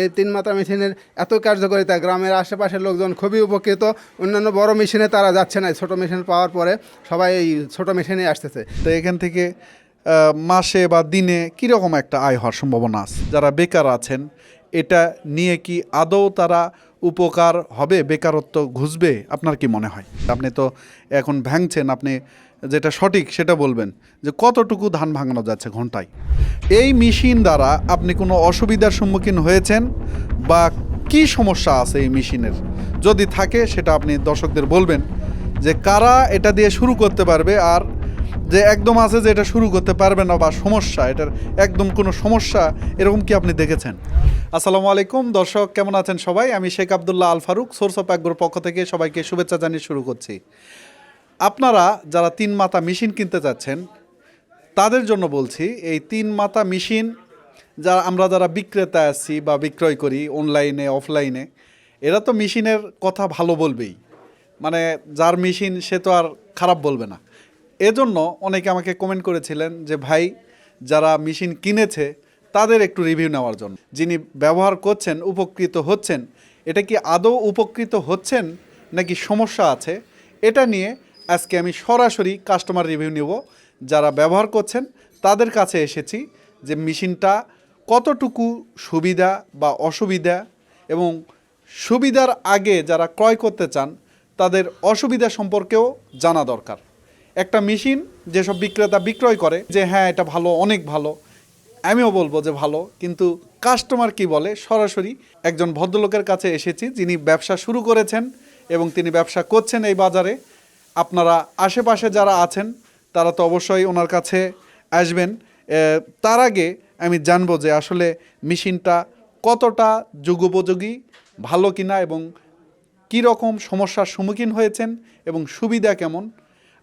এই তিন মাত্রা মেশিনের এত কার্যকারিতা, গ্রামের আশেপাশের লোকজন খুবই উপকৃত। অন্যান্য বড় মেশিনে তারা যাচ্ছে না ছোট মেশিন পাওয়ার পরে সবাই এই ছোট মেশিনে আসতেছে। তো এখান থেকে মাসে বা দিনে কীরকম একটা আয় হওয়ার সম্ভাবনা আছে? যারা বেকার আছেন, এটা নিয়ে কি আদৌ তারা উপকার হবে, বেকারত্ব ঘুষবে? আপনার কি মনে হয়? আপনি তো এখন ভাঙছেন, আপনি যেটা সঠিক সেটা বলবেন যে কতটুকু ধান ভাঙানো যাচ্ছে ঘন্টায়। এই মেশিন দ্বারা আপনি কোনো অসুবিধার সম্মুখীন হয়েছেন? বা কি সমস্যা আছে এই মেশিনের? যদি থাকে সেটা আপনি দর্শকদের বলবেন যে কারা এটা দিয়ে শুরু করতে পারবে আর যে একদম আছে যে এটা শুরু করতে পারবে না বা সমস্যা, এটার একদম কোনো সমস্যা, এরকম কি আপনি দেখেছেন? আসসালামু আলাইকুম, দর্শক কেমন আছেন সবাই? আমি শেখ আবদুল্লাহ আল ফারুক, সোর্স অফ অ্যাগ্রোর পক্ষ থেকে সবাইকে শুভেচ্ছা জানিয়ে শুরু করছি। আপনারা যারা তিন মাথা মেশিন কিনতে যাচ্ছেন তাদের জন্য বলছি, এই তিন মাথা মেশিন যারা, আমরা যারা বিক্রেতা আছি বা বিক্রয় করি অনলাইনে অফলাইনে এরা তো মেশিনের কথা ভালো বলবেই। মানে যার মেশিন সে তো আর খারাপ বলবে না। এজন্য অনেকে আমাকে কমেন্ট করেছিলেন যে, ভাই, যারা মেশিন কিনেছে, তাদের একটু রিভিউ নেওয়ার জন্য। যিনি ব্যবহার করছেন, উপকৃত হচ্ছেন, এটা কি আদৌ উপকৃত হচ্ছেন নাকি সমস্যা আছে? এটা নিয়ে আজকে আমি সরাসরি কাস্টমার রিভিউ নেব। যারা ব্যবহার করছেন, তাদের কাছে এসেছি যে মেশিনটা কতটুকু সুবিধা বা অসুবিধা এবং সুবিধার আগে যারা ক্রয় করতে চান, তাদের অসুবিধা সম্পর্কেও জানা দরকার। একটা মেশিন যেসব বিক্রেতা বিক্রয় করে যে হ্যাঁ এটা ভালো, অনেক ভালো। আমিও বলব যে ভালো, কিন্তু কাস্টমার কি বলে? সরাসরি একজন ভদ্রলোকের কাছে এসেছি, যিনি ব্যবসা শুরু করেছেন এবং তিনি ব্যবসা করছেন এই বাজারে। আপনারা আশেপাশে যারা আছেন, তারা তো অবশ্যই ওনার কাছে আসবেন। তার আগে আমি জানব যে আসলে মেশিনটা কতটা যুগোপযোগী, ভালো কিনা এবং কী রকম সমস্যার সম্মুখীন হয়েছেন এবং সুবিধা কেমন,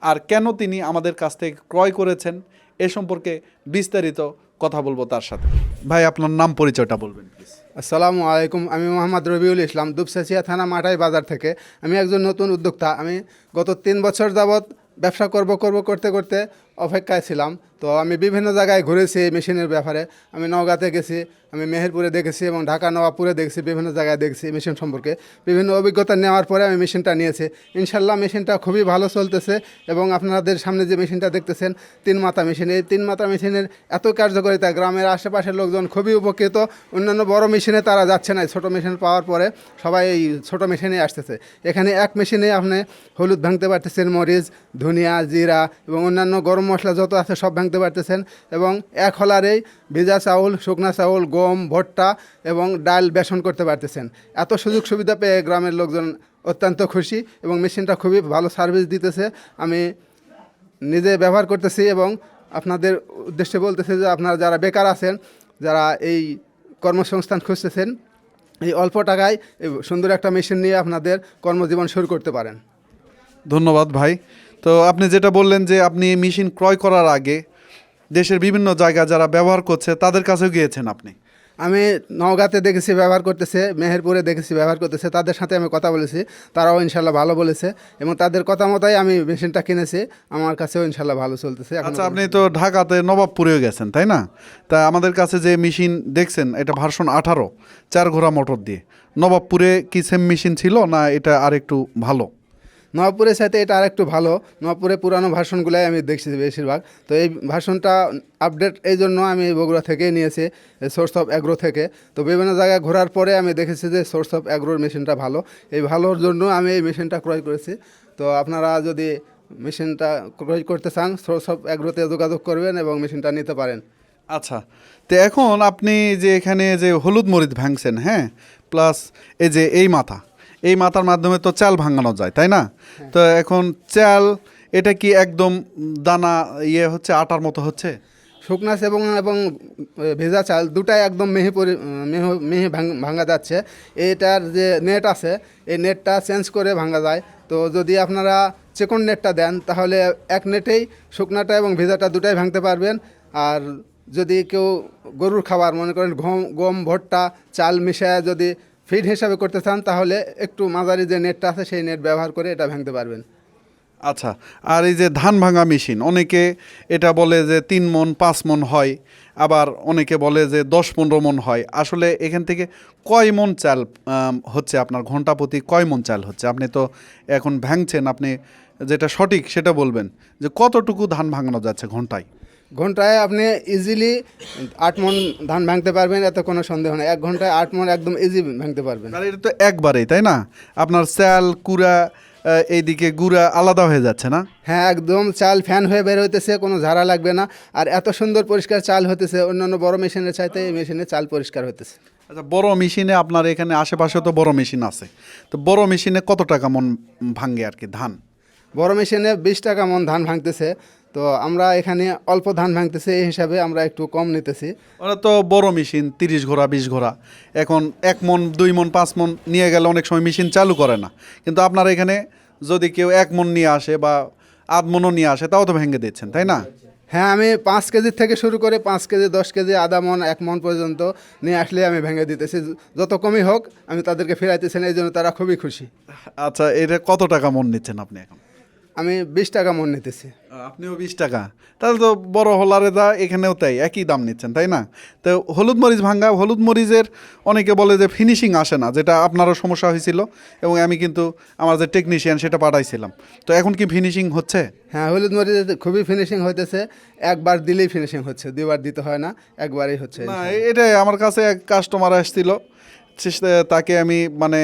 আর কেন তিনি আমাদের কাছ থেকে ক্রয় করেছেন, এ সম্পর্কে বিস্তারিত কথা বলব তার সাথে। ভাই, আপনার নাম পরিচয়টা বলবেন প্লিজ আসসালামু আলাইকুম, আমি মোহাম্মদ রবিউল ইসলাম, দুপসাচিয়া থানা মাঠাই বাজার থেকে। আমি একজন নতুন উদ্যোক্তা। আমি গত তিন বছর যাবৎ ব্যবসা করব করব করতে করতে অপেক্ষায় ছিলাম। তো আমি বিভিন্ন জায়গায় ঘুরেছি এই মেশিনের ব্যাপারে। আমি নওগাঁতে গেছি, আমি মেহেরপুরে দেখেছি এবং ঢাকা নবাবপুরে দেখেছি, বিভিন্ন জায়গায় দেখছি মেশিন সম্পর্কে। বিভিন্ন অভিজ্ঞতা নেওয়ার পরে আমি মেশিনটা নিয়েছি। ইনশাল্লাহ মেশিনটা খুবই ভালো চলতেছে এবং আপনাদের সামনে যে মেশিনটা দেখতেছেন তিন মাথা মেশিন। এই তিন মাথা মেশিনের এত কার্যকারিতা, গ্রামের আশেপাশের লোকজন খুবই উপকৃত। অন্যান্য বড় মেশিনে তারা যাচ্ছে না ছোট মেশিন পাওয়ার পরে সবাই এই ছোটো মেশিনে আসতেছে। এখানে এক মেশিনে আপনি হলুদ ভাঙতে পারতেছেন, মরিচ, ধনিয়া, জিরা এবং অন্যান্য গরম মশলা যত আছে সব ভাঙতে পারতেছেন এবং এক হলারেই ভেজা চাউল, শুকনা চাউল, গম ভুট্টা এবং ডাল বেসন করতে পারতেছেন। এত সুযোগ সুবিধা পেয়ে গ্রামের লোকজন অত্যন্ত খুশি এবং মেশিনটা খুবই ভালো সার্ভিস দিতেছে। আমি নিজে ব্যবহার করতেছি এবং আপনাদের উদ্দেশ্যে বলতেছি যে আপনারা যারা বেকার আছেন, যারা এই কর্মসংস্থান খুঁজতেছেন, এই অল্প টাকায় সুন্দর একটা মেশিন নিয়ে আপনাদের কর্মজীবন শুরু করতে পারেন। ধন্যবাদ ভাই। তো আপনি যেটা বললেন যে আপনি মেশিন ক্রয় করার আগে দেশের বিভিন্ন জায়গা যারা ব্যবহার করছে তাদের কাছেও গিয়েছেন আপনি? আমি নওগাঁতে দেখেছি ব্যবহার করতেছে মেহেরপুরে দেখেছি ব্যবহার করতেছে তাদের সাথে আমি কথা বলেছি তারাও ইনশাল্লাহ ভালো বলেছে এবং তাদের কথা মতোই আমি মেশিনটা কিনেছি আমার কাছেও ইনশাল্লাহ ভালো চলতেছে আচ্ছা আপনি তো ঢাকাতে নবাবপুরেও গেছেন তাই না? তা আমাদের কাছে যে মেশিন দেখছেন এটা ভার্সন আঠারো চার ঘোড়া মোটর দিয়ে নবাবপুরে কি সেম মেশিন ছিল না এটা আর একটু ভালো? নবাবপুরের সাথে এটা আরেকটু ভালো। নবাবপুরে পুরানো ভার্সনগুলাই আমি দেখছি বেশিরভাগ। তো এই ভার্সনটা আপডেট এই জন্য আমি বগুড়া থেকেই নিয়েছি সোর্স অফ অ্যাগ্রো থেকে। তো বিভিন্ন জায়গায় ঘোরার পরে আমি দেখেছি যে সোর্স অফ অ্যাগ্রোর মেশিনটা ভালো। এই ভালোর জন্য আমি এই মেশিনটা ক্রয় করেছি। তো আপনারা যদি মেশিনটা ক্রয় করতে চান সোর্স অফ অ্যাগ্রোতে যোগাযোগ করবেন এবং মেশিনটা নিতে পারেন। আচ্ছা তো এখন আপনি যে এখানে যে হলুদ মরিচ ভাঙছেন হ্যাঁ? প্লাস এই যে এই মাথা এই মাথার মাধ্যমে তো চাল ভাঙানো যায় তাই না? তো এখন চাল এটা কি একদম দানা ইয়ে হচ্ছে আটার মতো হচ্ছে? শুকনাস এবং এবং ভেজা চাল দুটাই একদম মেহে পরি মেহ মেহে ভাঙ- ভাঙা যাচ্ছে। এটার যে নেট আছে এই নেটটা চেঞ্জ করে ভাঙা যায়। তো যদি আপনারা চেকন নেটটা দেন তাহলে এক নেটেই শুকনাটা এবং ভেজাটা দুটাই ভাঙতে পারবেন। আর যদি কেউ গরুর খাবার মনে করেন গম গম ভুট্টা চাল মিশায় যদি ফিড হিসাবে করতে চান, তাহলে একটু মাঝারি যে নেটটা আছে, সেই নেট ব্যবহার করে এটা ভাঙতে পারবেন। আচ্ছা আর এই যে ধান ভাঙা মেশিন, অনেকে এটা বলে যে তিন মন, পাঁচ মন হয়, আবার অনেকে বলে যে দশ, পনেরো মন হয়। আসলে এখান থেকে কয় মন চাল হচ্ছে আপনার ঘণ্টা প্রতি কয় মন চাল হচ্ছে? আপনি তো এখন ভাঙছেন, আপনি যেটা সঠিক সেটা বলবেন, যে কতটুকু ধান ভাঙানো যাচ্ছে ঘন্টায়? ঘন্টায় আপনি ইজিলি আট মন ধান ভাঙতে পারবেন এত কোনো সন্দেহ নেই। এক ঘন্টায় আট মন একদম ইজি ভাঙতে পারবেন। এটা তো একবারেই তাই না? আপনার চাল কুড়া এইদিকে গুড়া আলাদা হয়ে যাচ্ছে না? হ্যাঁ একদম চাল ফ্যান হয়ে বের হইতেছে কোনো ঝাড়া লাগবে না। আর এত সুন্দর পরিষ্কার চাল হতেছে অন্যান্য বড় মেশিনের চাইতে এই মেশিনে চাল পরিষ্কার হতেছে আচ্ছা বড় মেশিনে আপনার এখানে আশেপাশে তো বড় মেশিন আছে। তো বড় মেশিনে কত টাকা মন ভাঙে আর কি ধান? বড় মেশিনে বিশ টাকা মন ধান ভাঙতেছে। তো আমরা এখানে অল্প ধান ভাঙতেছে এই হিসাবে আমরা একটু কম নিতেছি। ওরা তো বড় মেশিন তিরিশ ঘোড়া বিশ ঘোড়া। এখন এক মন দুই মন পাঁচ মন নিয়ে গেলে অনেক সময় মেশিন চালু করে না। কিন্তু আপনার এখানে যদি কেউ এক মন নিয়ে আসে বা আধ মনও নিয়ে আসে তাও তো ভেঙে দিচ্ছেন তাই না? হ্যাঁ আমি পাঁচ কেজির থেকে শুরু করে পাঁচ কেজি দশ কেজি আধা মন এক মন পর্যন্ত নিয়ে আসলে আমি ভেঙে দিতেছি। যত কমই হোক আমি তাদেরকে ফেরাইতেছি না এই জন্য তারা খুবই খুশি। আচ্ছা এটা কত টাকা মন নিচ্ছেন আপনি এখন? আমি বিশ টাকা মন নিতেছি। আপনিও বিশ টাকা। তাহলে তো বড় হোলারে দা এখানেও তাই একই দাম নিচ্ছেন তাই না? তো হলুদ মরিচ ভাঙ্গা হলুদ মরিচের অনেকে বলে যে ফিনিশিং আসে না যেটা আপনারও সমস্যা হয়েছিল এবং আমি কিন্তু আমার যে টেকনিশিয়ান সেটা পাঠাইছিলাম। তো এখন কি ফিনিশিং হচ্ছে? হ্যাঁ হলুদ মরিচ খুবই ফিনিশিং হইতেছে একবার দিলেই ফিনিশিং হচ্ছে দুইবার দিতে হয় না একবারই হচ্ছে না এটাই আমার কাছে এক কাস্টমার আসছিল তাকে আমি মানে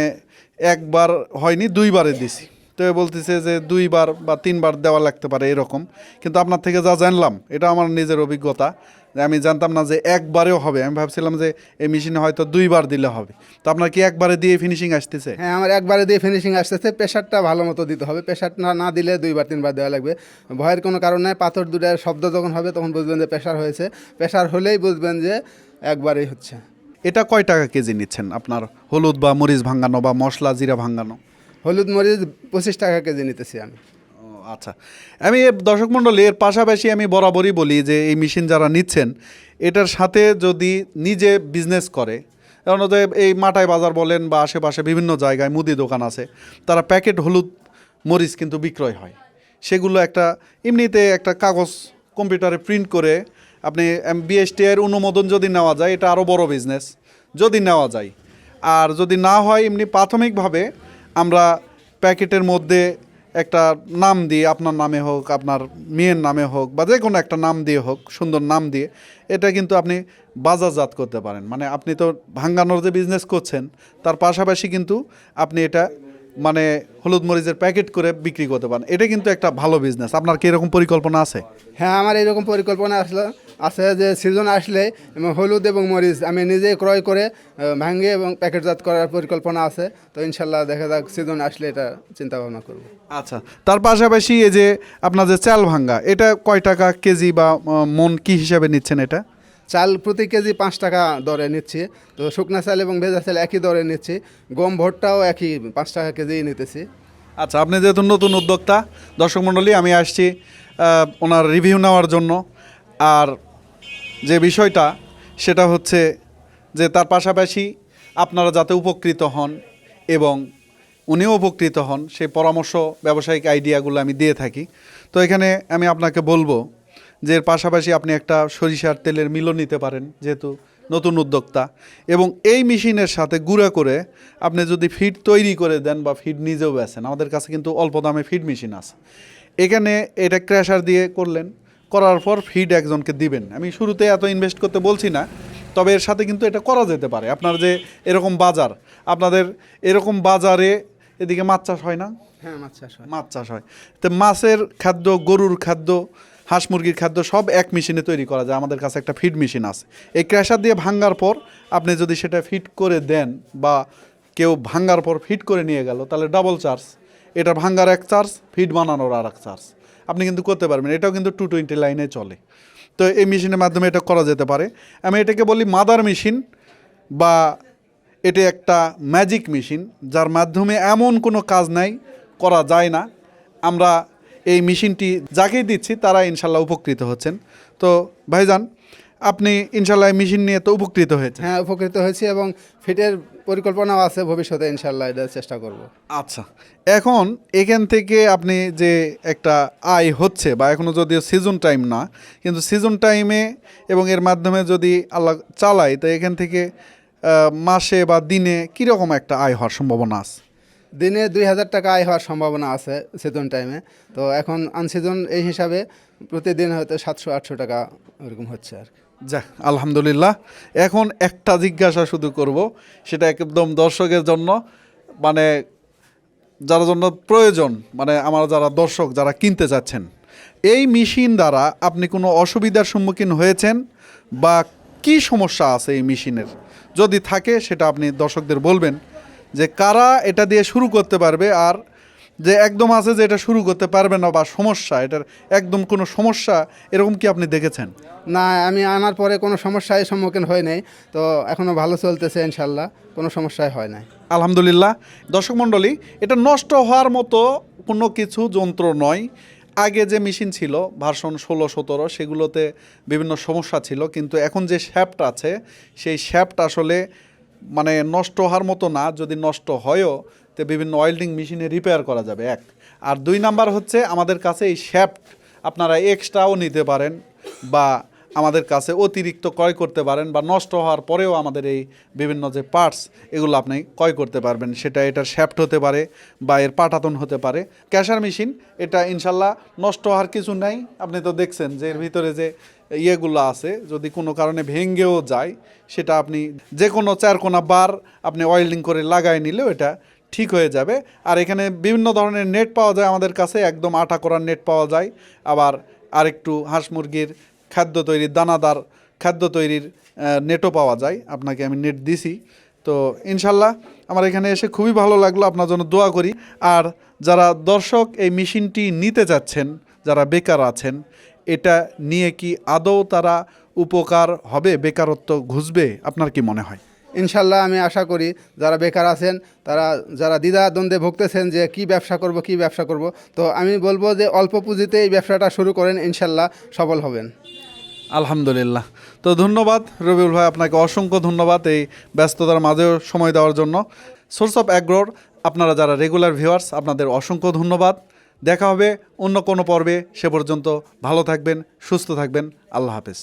একবার হয়নি দুইবারে দিছি। তো বলতেছে যে দুইবার বা তিনবার দেওয়া লাগতে পারে এরকম। কিন্তু আপনার থেকে যা জানলাম এটা আমার নিজের অভিজ্ঞতা। যে আমি জানতাম না যে একবারেও হবে। আমি ভাবছিলাম যে এই মেশিনে হয়তো দুইবার দিলে হবে। তো আপনার কি একবারে দিয়ে ফিনিশিং আসতেছে? হ্যাঁ আমার একবারে দিয়ে ফিনিশিং আসতেছে। প্রেশারটা ভালো মতো দিতে হবে। প্রেশার না দিলে দুইবার তিনবার দেওয়া লাগবে। ভয়ের কোনো কারণ নাই। পাথর দুটার শব্দ যখন হবে তখন বুঝবেন যে প্রেশার হয়েছে। প্রেশার হলেই বুঝবেন যে একবারেই হচ্ছে। এটা কয় টাকা কেজি নিচ্ছেন আপনার? হলুদ বা মরিচ ভাঙানো বা মশলা জিরা ভাঙানো? হলুদ মরিচ পঁচিশ টাকা কেজি নিতেছি আমি। আচ্ছা। আমি দর্শক মণ্ডলী, এর পাশাপাশি আমি বরাবরই বলি যে এই মেশিন যারা নিচ্ছেন, এটার সাথে যদি নিজে বিজনেস করে, কারণ এই মাটাই বাজার বলেন বা আশেপাশে বিভিন্ন জায়গায় মুদি দোকান আছে, তারা প্যাকেট হলুদ মরিচ কিন্তু বিক্রয় হয়। সেগুলো একটা এমনিতে একটা কাগজ কম্পিউটারে প্রিন্ট করে আপনি বিএসটি এর অনুমোদন যদি নেওয়া যায়, এটা আরও বড় বিজনেস যদি নেওয়া যায়। আর যদি না হয়, এমনি প্রাথমিকভাবে আমরা প্যাকেটের মধ্যে একটা নাম দিয়ে, আপনার নামে হোক, আপনার মেয়ের নামে হোক, বা যে কোনো একটা নাম দিয়ে হোক, সুন্দর নাম দিয়ে, এটা কিন্তু আপনি বাজারজাত করতে পারেন। মানে আপনি তো ভাঙ্গানোর যে বিজনেস করছেন, তার পাশাপাশি কিন্তু আপনি এটা মানে হলুদ মরিচের প্যাকেট করে বিক্রি করতে পারেন। এটা কিন্তু একটা ভালো বিজনেস আপনার কি এরকম পরিকল্পনা আছে? হ্যাঁ আমার এরকম পরিকল্পনা আসলে আছে যে সিজন আসলে হলুদ এবং মরিচ আমি নিজে ক্রয় করে ভাঙিয়ে এবং প্যাকেটজাত করার পরিকল্পনা আছে। তো ইনশাল্লাহ দেখা যাক সিজন আসলে এটা চিন্তা ভাবনা করব। আচ্ছা তার পাশাপাশি এই যে আপনার যে চাল ভাঙ্গা এটা কয় টাকা কেজি বা মন কি হিসাবে নিচ্ছেন এটা? চাল প্রতি কেজি পাঁচ টাকা দরে নিচ্ছে। তো শুকনা চাল এবং ভেজা চাল একই দরে নিচ্ছে। গম ভোটটাও একই পাঁচ টাকা কেজি নিতেছি। আচ্ছা আপনি যেহেতু নতুন উদ্যোক্তা, দর্শক মণ্ডলী, আমি আসছি ওনার রিভিউ নেওয়ার জন্য। আর যে বিষয়টা, সেটা হচ্ছে যে তার পাশাপাশি আপনারা যাতে উপকৃত হন এবং উনিও উপকৃত হন, সেই পরামর্শ, ব্যবসায়িক আইডিয়াগুলো আমি দিয়ে থাকি। তো এখানে আমি আপনাকে বলব যে এর পাশাপাশি আপনি একটা সরিষার তেলের মিলও নিতে পারেন যেহেতু নতুন উদ্যোক্তা। এবং এই মেশিনের সাথে গুঁড়া করে আপনি যদি ফিড তৈরি করে দেন বা ফিড নিজেও বেছেন আমাদের কাছে কিন্তু অল্প দামে ফিড মেশিন আছে। এখানে এটা ক্র্যাশার দিয়ে করলেন করার পর ফিড একজনকে দিবেন। আমি শুরুতে এত ইনভেস্ট করতে বলছি না তবে এর সাথে কিন্তু এটা করা যেতে পারে। আপনার যে এরকম বাজার আপনাদের এরকম বাজারে এদিকে মাছ চাষ হয় না? হ্যাঁ মাছ চাষ হয়। মাছ চাষ হয়। তো মাছের খাদ্য গরুর খাদ্য হাঁস মুরগির খাদ্য সব এক মেশিনে তৈরি করা যায়। আমাদের কাছে একটা ফিড মেশিন আছে। এই ক্র্যাশার দিয়ে ভাঙ্গার পর আপনি যদি সেটা ফিট করে দেন বা কেউ ভাঙ্গার পর ফিট করে নিয়ে গেল, তাহলে ডাবল চার্জ এটা ভাঙ্গার এক চার্জ ফিট বানানোর আর এক চার্জ আপনি কিন্তু করতে পারবেন। এটাও কিন্তু টু টোয়েন্টি লাইনে চলে। তো এই মেশিনের মাধ্যমে এটা করা যেতে পারে। আমি এটাকে বলি মাদার মেশিন বা এটি একটা ম্যাজিক মেশিন যার মাধ্যমে এমন কোনো কাজ নাই, করা যায় না। আমরা এই মেশিনটি যাকেই দিচ্ছি তারা ইনশাল্লাহ উপকৃত হচ্ছেন। তো ভাইজান আপনি ইনশাল্লাহ এই মেশিন নিয়ে তো উপকৃত হয়েছে হ্যাঁ উপকৃত হয়েছি এবং ফিটের পরিকল্পনাও আছে ভবিষ্যতে ইনশাল্লাহ এটা চেষ্টা করব। আচ্ছা এখন এখান থেকে আপনি যে একটা আয় হচ্ছে বা এখনও যদিও সিজন টাইম না কিন্তু সিজন টাইমে এবং এর মাধ্যমে যদি আল্লাহ চালায় তো এখান থেকে মাসে বা দিনে কীরকম একটা আয় হওয়ার সম্ভাবনা আছে? দিনে দুই হাজার টাকা আয় হওয়ার সম্ভাবনা আছে সিজন টাইমে তো এখন আনসিজন এই হিসাবে প্রতিদিন হয়তো সাতশো, আটশো টাকা ওরকম হচ্ছে আর কি। যাক, আলহামদুলিল্লাহ। এখন একটা জিজ্ঞাসা শুধু করব, সেটা একদম দর্শকের জন্য। মানে যারা জন্য প্রয়োজন মানে আমার যারা দর্শক, যারা কিনতে চাচ্ছেন, এই মেশিন দ্বারা আপনি কোনো অসুবিধার সম্মুখীন হয়েছেন? বা কি সমস্যা আছে এই মেশিনের? যদি থাকে, সেটা আপনি দর্শকদের বলবেন। যে কারা এটা দিয়ে শুরু করতে পারবে আর যে একদম আছে যে এটা শুরু করতে পারবে না বা সমস্যা এটার একদম কোনো সমস্যা এরকম কি আপনি দেখেছেন? না আমি আনার পরে কোনো সমস্যায় সম্মুখীন হয় নাই তো এখনও ভালো চলতেছে ইনশাল্লাহ কোনো সমস্যায় হয় নাই। আলহামদুলিল্লাহ। দর্শক মণ্ডলী এটা নষ্ট হওয়ার মতো কোনো কিছু যন্ত্র নয়। আগে যে মেশিন ছিল ভার্সন ষোলো সতেরো সেগুলোতে বিভিন্ন সমস্যা ছিল কিন্তু এখন যে শ্যাফট আছে সেই শ্যাফট আসলে মানে নষ্ট হওয়ার মতো না, যদি নষ্ট হয়ও, তো বিভিন্ন ওয়েল্ডিং মেশিনে রিপেয়ার করা যাবে, এক। আর দুই নাম্বার হচ্ছে আমাদের কাছে এই শ্যাফট আপনারা এক্সট্রাও নিতে পারেন, বা আমাদের কাছে অতিরিক্ত ক্রয় করতে পারেন বা নষ্ট হওয়ার পরেও আমাদের এই বিভিন্ন যে পার্টস এগুলো আপনি ক্রয় করতে পারবেন। সেটা এটার শ্যাফট হতে পারে বা এর পাটাতন হতে পারে। ক্যাশার মেশিন এটা ইনশাল্লাহ নষ্ট হওয়ার কিছু নাই। আপনি তো দেখছেন যে এর ভিতরে যে ইয়েগুলো আছে, যদি কোনো কারণে ভেঙ্গেও যায়, সেটা আপনি যে কোনো চার কোনা বার আপনি ওয়েল্ডিং করে লাগাই নিলেও এটা ঠিক হয়ে যাবে। আর এখানে বিভিন্ন ধরনের নেট পাওয়া যায় আমাদের কাছে। একদম আটা করার নেট পাওয়া যায়। আবার আরেকটু হাঁস মুরগির খাদ্য তৈরির, দানাদার খাদ্য তৈরির নেটও পাওয়া যায়। আপনাকে আমি নেট দিছি। তো ইনশাল্লাহ আমার এখানে এসে খুবই ভালো লাগল। আপনার জন্য দোয়া করি। আর যারা দর্শক এই মেশিনটি নিতে চাচ্ছেন, যারা বেকার আছেন, এটা নিয়ে কি আদৌ তারা উপকার হবে, বেকারত্ব ঘুষবে? আপনার কি মনে হয়? ইনশাল্লাহ আমি আশা করি যারা বেকার আছেন, তারা যারা দ্বিধা দ্বন্দ্বে ভুগতেছেন যে কি ব্যবসা করব, কি ব্যবসা করব, তো আমি বলব যে অল্প পুঁজিতে এই ব্যবসাটা শুরু করেন। ইনশাল্লাহ সফল হবেন। আলহামদুলিল্লাহ। তো ধন্যবাদ রবিউল ভাই, আপনাকে অসংখ্য ধন্যবাদ এই ব্যস্ততার মাঝেও সময় দেওয়ার জন্য। সোর্স অফ অ্যাগ্রোর আপনারা যারা রেগুলার ভিউয়ার্স আপনাদের অসংখ্য ধন্যবাদ। দেখা হবে অন্য কোনো পর্বে, সে পর্যন্ত ভালো থাকবেন, সুস্থ থাকবেন। আল্লাহ হাফেজ।